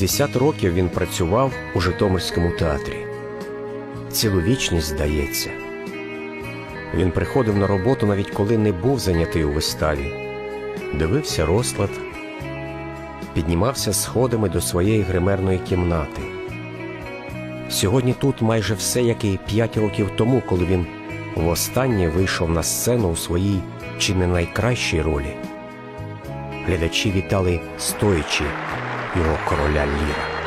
60 років він працював у Житомирському театрі. Цілу вічність здається. Він приходив на роботу навіть коли не був зайнятий у виставі, дивився розклад, піднімався сходами до своєї гримерної кімнати. Сьогодні тут майже все, як і п'ять років тому, коли він востаннє вийшов на сцену у своїй чи не найкращій ролі. Глядачі вітали стоячи його короля Ліра.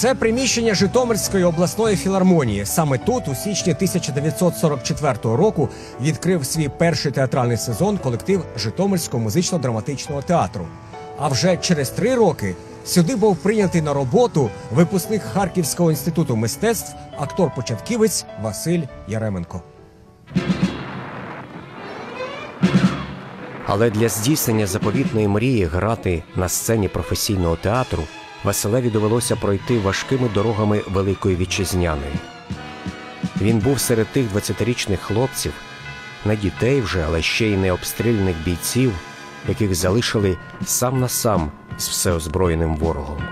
Це приміщення Житомирської обласної філармонії. Саме тут, у січні 1944 року, відкрив свій перший театральний сезон колектив Житомирського музично-драматичного театру. А вже через три роки сюди був прийнятий на роботу випускник Харківського інституту мистецтв, актор-початківець Василь Яременко. Але для здійснення заповітної мрії грати на сцені професійного театру Василеві довелося пройти важкими дорогами Великої Вітчизняної. Він був серед тих 20-річних хлопців, не дітей вже, але ще й не обстріляних бійців, яких залишили сам на сам з всеозброєним ворогом.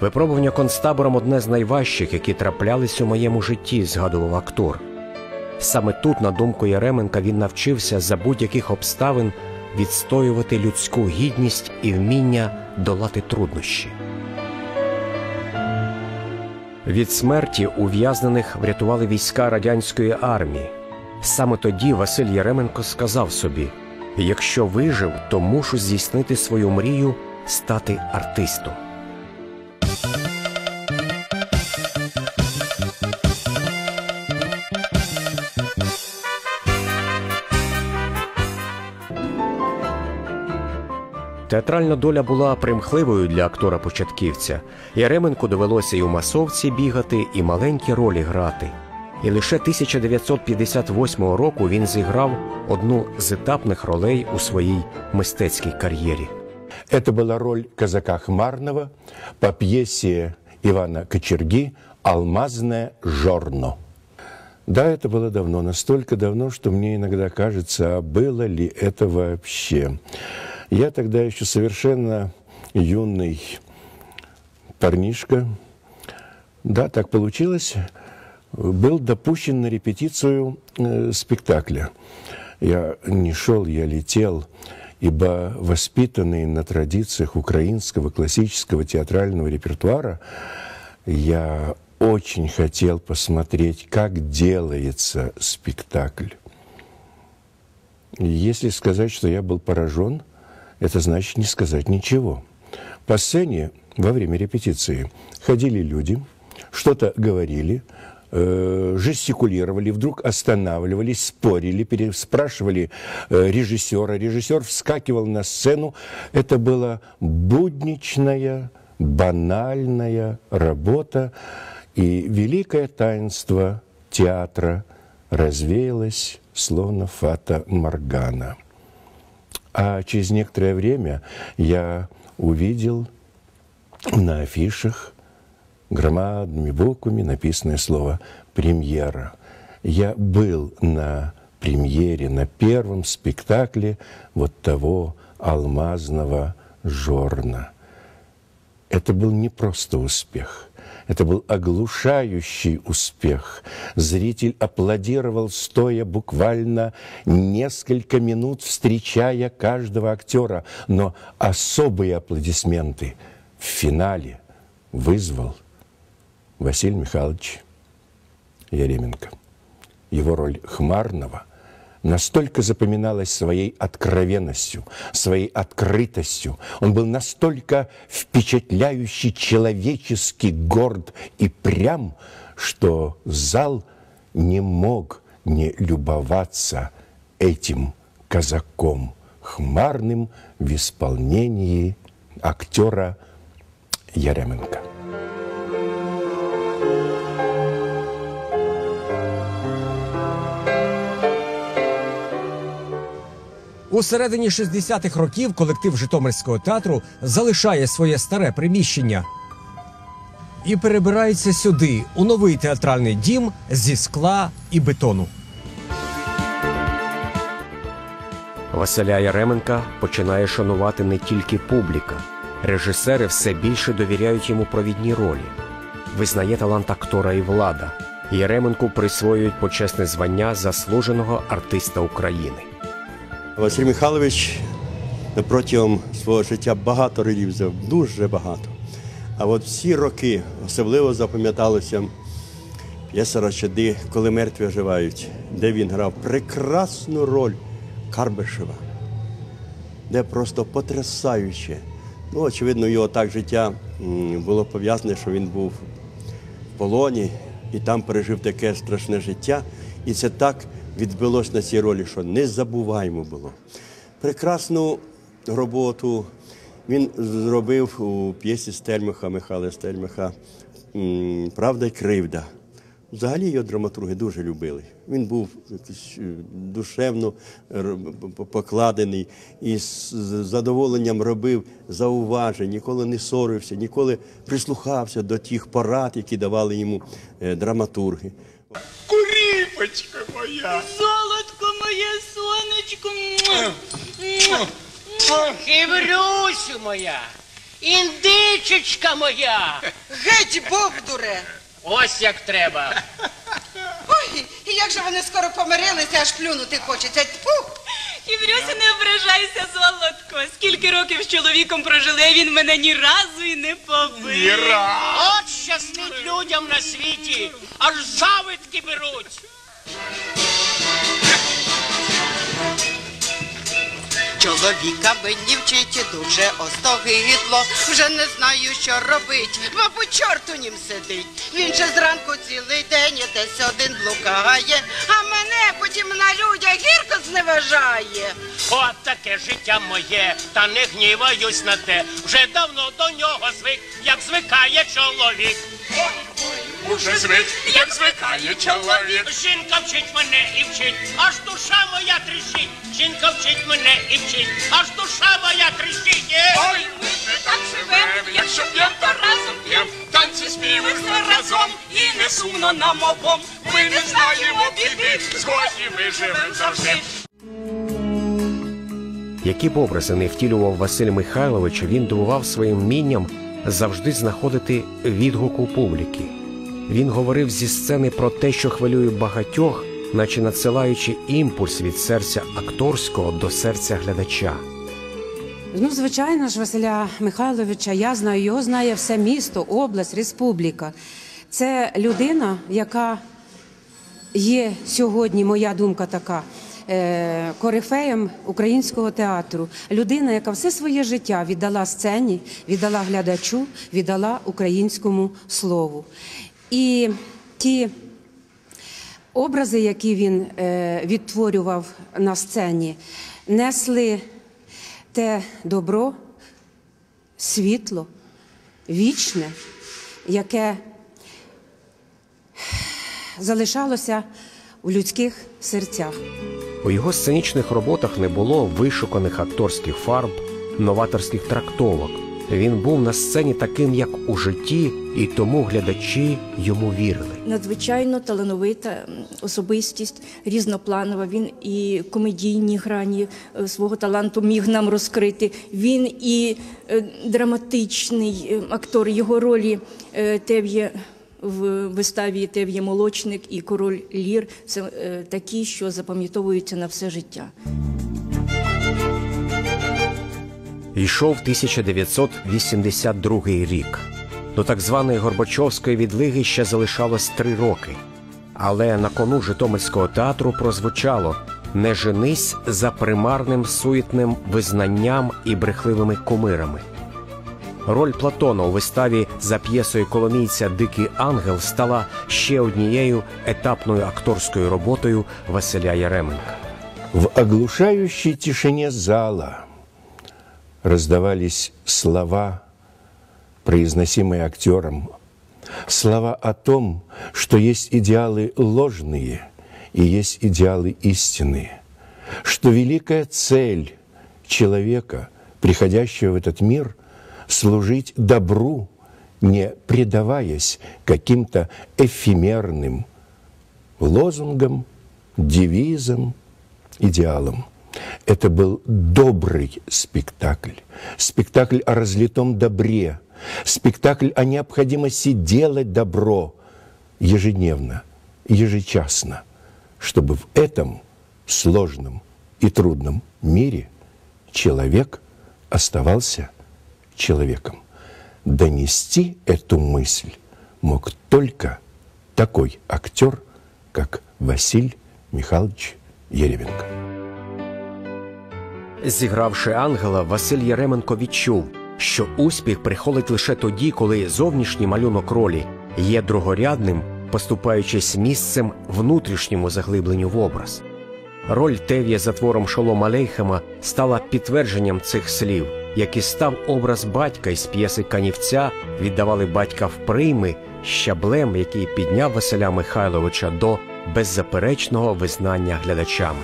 Випробування концтабором одне з найважчих, які траплялись у моєму житті, згадував актор. Саме тут, на думку Яременка, він навчився за будь-яких обставин відстоювати людську гідність і вміння долати труднощі. Від смерті ув'язнених врятували війська радянської армії. Саме тоді Василь Яременко сказав собі: якщо вижив, то мушу здійснити свою мрію стати артистом. Театральна доля була примхливою для актора-початківця. Яременку довелося і у масовці бігати, і маленькі ролі грати. І лише 1958 року він зіграв одну з етапних ролей у своїй мистецькій кар'єрі. Это была роль казака Хмарного по пьесе Ивана Кочерги «Алмазное жорно». Да, это было давно, настолько давно, что мне иногда кажется, а было ли это вообще. Я тогда еще совершенно юный парнишка, да, так получилось, был допущен на репетицию э, спектакля. Я не шел, я летел, ибо воспитанный на традициях украинского классического театрального репертуара, я очень хотел посмотреть, как делается спектакль. Если сказать, что я был поражен, это значит не сказать ничего. По сцене во время репетиции ходили люди, что-то говорили, э, жестикулировали, вдруг останавливались, спорили, переспрашивали э, режиссера. Режиссер вскакивал на сцену. Это была будничная, банальная работа. И великое таинство театра развеялось, словно фата Моргана. А через некоторое время я увидел на афишах громадными буквами написанное слово «премьера». Я был на премьере, на первом спектакле вот того алмазного жорна. Это был не просто успех. Это был оглушающий успех. Зритель аплодировал, стоя буквально несколько минут, встречая каждого актера. Но особые аплодисменты в финале вызвал Василий Михайлович Яременко. Его роль Хмарного настолько запоминалась своей откровенностью, своей открытостью. Он был настолько впечатляющий, человечески горд и прям, что зал не мог не любоваться этим казаком Хмарным в исполнении актера Яременко. У середині 60-х років колектив Житомирського театру залишає своє старе приміщення і перебирається сюди, у новий театральний дім зі скла і бетону. Василя Яременка починає шанувати не тільки публіка. Режисери все більше довіряють йому провідні ролі. Визнає талант актора і влада. Яременку присвоюють почесне звання заслуженого артиста України. Василь Михайлович протягом свого життя багато ролів взяв, дуже багато. А от всі роки особливо запам'яталося п'єса Рачади, коли мертві оживають, де він грав прекрасну роль Карбишева, де просто потрясаюче. Ну, очевидно, його так життя було пов'язане, що він був в полоні і там пережив таке страшне життя. І це так відбилось на цій ролі, що незабуваємо було. Прекрасну роботу він зробив у п'єсі Стельмаха, Михайла Стельмаха м, Правда й кривда. Взагалі його драматурги дуже любили. Він був е, душевно покладений і з задоволенням робив зауважень, ніколи не сорився, ніколи прислухався до тих порад, які давали йому е, драматурги. Куріпочка моя. Золотко моє сонечко. Ківрюсю моя, індичечка моя, Геть бовдуре! ось як треба. Ой, і як же вони скоро помирилися, аж плюнути хочеться. Тьфу! Іврюся, не ображайся, золотко. Скільки років з чоловіком прожили, а він мене ні разу і не побив. От щастить людям на світі, аж завидки беруть. Чоловіка мені вчить дуже остогидло. Вже не знаю, що робить. Мабуть, чорт у нім сидить. Він же зранку цілий день десь один блукає, а мене потім на людях гірко зневажає. От таке життя моє, та не гніваюсь на те. Вже давно до нього звик, як звикає чоловік. Уже звик, як звикає чоловік. Жінка вчить мене і вчить, аж душа моя тріщить. Жінка вчить мене і вчить, аж душа моя тріщить. Е! Ой, ми не так живем, якщо п'єм, то разом п'єм. Танці співи все разом і не сумно нам обом. Ми не знаємо біди, згодні ми живем завжди. Які б образи не втілював Василь Михайлович, він дивував своїм вмінням завжди знаходити відгук у публіки. Він говорив зі сцени про те, що хвилює багатьох, наче надсилаючи імпульс від серця акторського до серця глядача. Ну, звичайно ж, Василя Михайловича, я знаю, його знає все місто, область, республіка. Це людина, яка є сьогодні, моя думка така, е, корифеєм українського театру. Людина, яка все своє життя віддала сцені, віддала глядачу, віддала українському слову. І ті образи, які він е, відтворював на сцені, несли те добро, світло, вічне, яке залишалося в людських серцях. У його сценічних роботах не було вишуканих акторських фарб, новаторських трактовок. Він був на сцені таким, як у житті, і тому глядачі йому вірили. надзвичайно талановита особистість, різнопланова. Він і комедійні грані е, свого таланту міг нам розкрити. Він і е, драматичний е, актор. Його ролі Тев'є в виставі Тев'є Молочник і Король Лір це такі, що запам'ятовуються на все життя. Йшов 1982 рік. До так званої Горбачовської відлиги ще залишалось три роки. Але на кону Житомирського театру прозвучало не женись за примарним суетним визнанням і брехливими кумирами. Роль Платона у виставі за п'єсою коломійця Дикий ангел стала ще однією етапною акторською роботою Василя Яременка. В оглушающей тишине зала раздавались слова, произносимые актером, слова о том, что есть идеалы ложные и есть идеалы истинные, что великая цель человека, приходящего в этот мир, служить добру, не предаваясь каким-то эфемерным лозунгам, девизам, идеалам. Это был добрый спектакль, спектакль о разлитом добре, спектакль о необходимости делать добро ежедневно, ежечасно, чтобы в этом сложном и трудном мире человек оставался человеком. Донести эту мысль мог только такой актер, как Василь Михайлович Єрєвенко. Зігравши ангела, Василь Яременко відчув, що успіх приходить лише тоді, коли зовнішній малюнок ролі є другорядним, поступаючись місцем внутрішньому заглибленню в образ. Роль Тев'я за твором Шолома Лейхема стала підтвердженням цих слів, як і став образ батька із п'єси Канівця, віддавали батька в прийми щаблем, який підняв Василя Михайловича до беззаперечного визнання глядачами.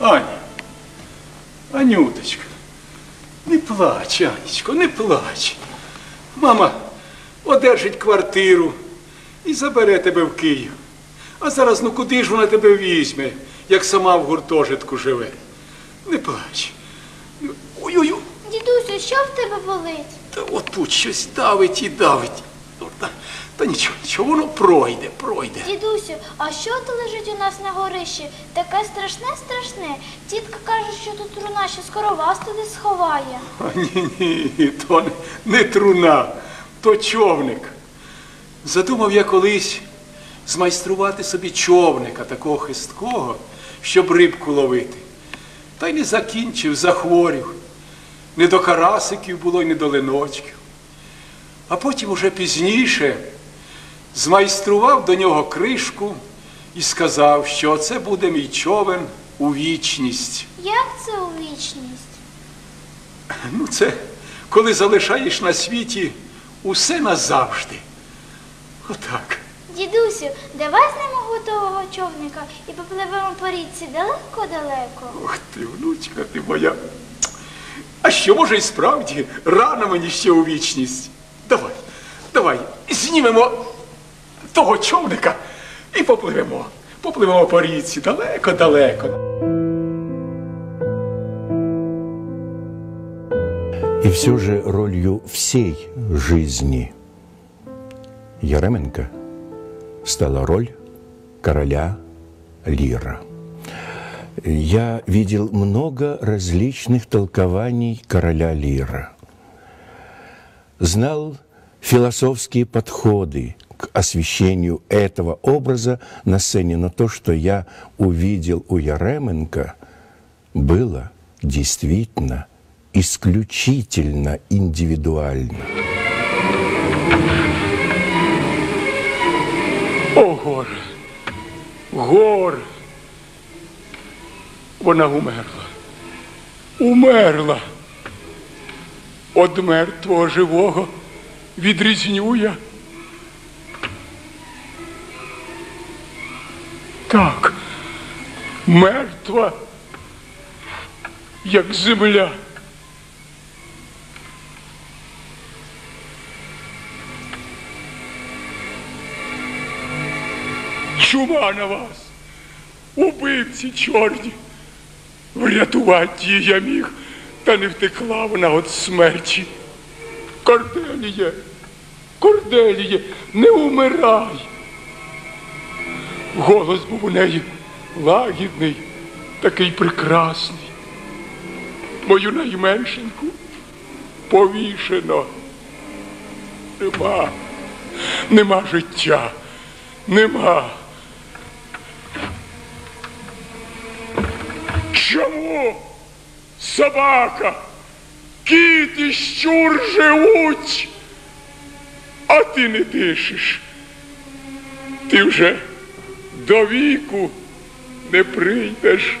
Аня, Анюточка, не плач, Анечко, не плач. Мама одержить квартиру і забере тебе в Київ. А зараз ну куди ж вона тебе візьме, як сама в гуртожитку живе? Не плач. Ой-ой-ой, Дідусю, що в тебе болить? та отут щось давить і давить. Ну, Та, та нічого, нічого, воно пройде, пройде. Дідусю, а що то лежить у нас на горищі? Таке страшне, страшне. Тітка каже, що тут труна, що скоро вас туди сховає. А ні, ні, то не, не труна, то човник. Задумав я колись змайструвати собі човника такого хисткого, щоб рибку ловити. Та й не закінчив, захворів. Не до карасиків було й не до линочків. А потім уже пізніше змайстрував до нього кришку і сказав, що це буде мій човен у вічність. Як це у вічність? Ну, це коли залишаєш на світі усе назавжди. Отак. Дідусю, давай знаймо готового човника і попливемо по річці далеко-далеко. Ох ти, внучка ти моя. А що, може, і справді рано мені ще у вічність. Давай, давай, знімемо того човника і попливемо. Попливемо по річці далеко-далеко. И все же ролью всей жизни Яременко стала роль короля Лира. Я видел много различных толкований короля Лира. Знал философские подходы к освещению этого образа на сцене, но то, что я увидел у Яременко, было действительно исключительно индивидуально. О, горе! Горе! Вона умерла. Умерла. Од мертвого живого відрізню я. Так, мертва, як земля. Чума на вас, убивці чорні. Врятувати її я міг, та не втекла вона від смерті. Корделіє, Корделіє, не умирай. Голос був у неї лагідний, такий прекрасний. Мою найменшеньку повішено. Нема, нема життя, нема. Чому собака, кіт і щур живуть, а ти не дишиш? Ти вже до віку не прийдеш.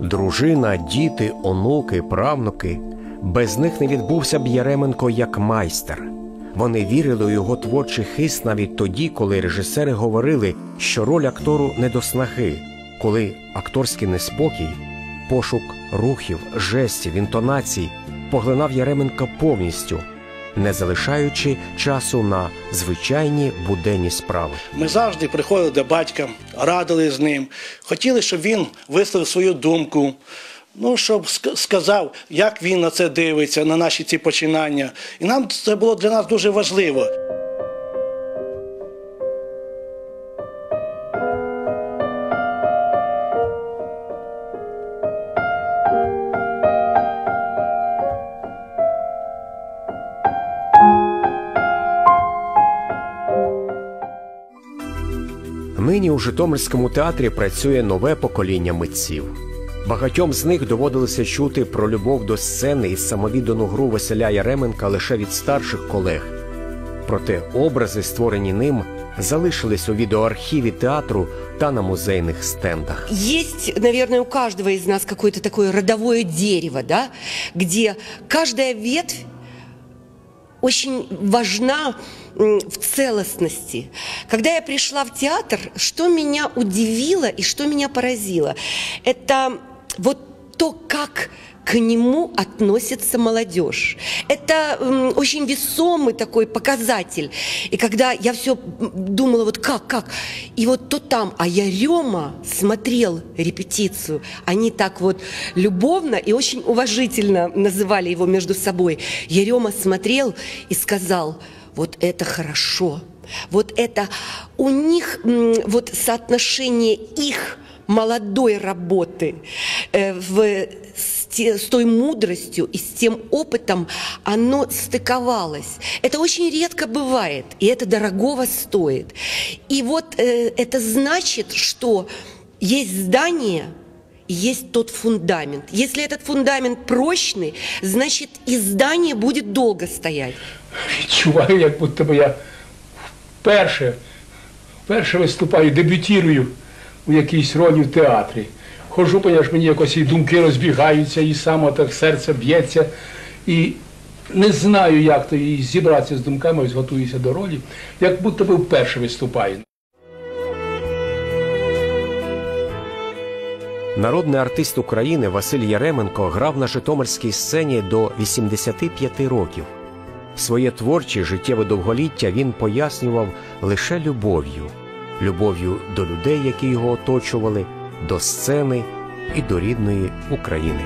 Дружина, діти, онуки, правнуки. Без них не відбувся б Яременко як майстер. Вони вірили у його творчий хист навіть тоді, коли режисери говорили, що роль актору не до снаги, коли акторський неспокій, пошук рухів, жестів, інтонацій поглинав Яременка повністю, не залишаючи часу на звичайні буденні справи. Ми завжди приходили до батька, радили з ним, хотіли, щоб він висловив свою думку. Ну, щоб сказав, як він на це дивиться, на наші ці починання. І нам це було для нас дуже важливо. У Житомирському театрі працює нове покоління митців. Багатьом з них доводилося чути про любов до сцени і самовіддану гру Василя Яременка лише від старших колег. Проте образи, створені ним, залишились у відеоархіві театру та на музейних стендах. Есть, наверное, у каждого из нас какое-то такое родовое дерево, да, где каждая ветвь очень важна в целостности. Когда я пришла в театр, что меня удивило и что меня поразило, это вот то, как к нему относится молодежь. Это очень весомый такой показатель. И когда я все думала, вот как, как, и вот то там, а я Рема смотрел репетицию, они так вот любовно и очень уважительно называли его между собой. Ярема смотрел и сказал, вот это хорошо, вот это у них вот соотношение их молодой работы э, в, с, те- с той мудростью и с тем опытом оно стыковалось. Это очень редко бывает, и это дорогого стоит. И вот э, это значит, что есть здание, есть тот фундамент. Если этот фундамент прочный, значит и здание будет долго стоять. Відчуваю, як будто би я вперше, вперше виступаю, дебютірую у якійсь ролі в театрі. Хожу, поняш, мені якось і думки розбігаються, і само так серце б'ється. І не знаю, як то і зібратися з думками, ось готуюся до ролі, як будто би вперше виступаю. Народний артист України Василь Яременко грав на Житомирській сцені до 85 років. Своє творче життєве довголіття він пояснював лише любов'ю, любов'ю до людей, які його оточували, до сцени і до рідної України.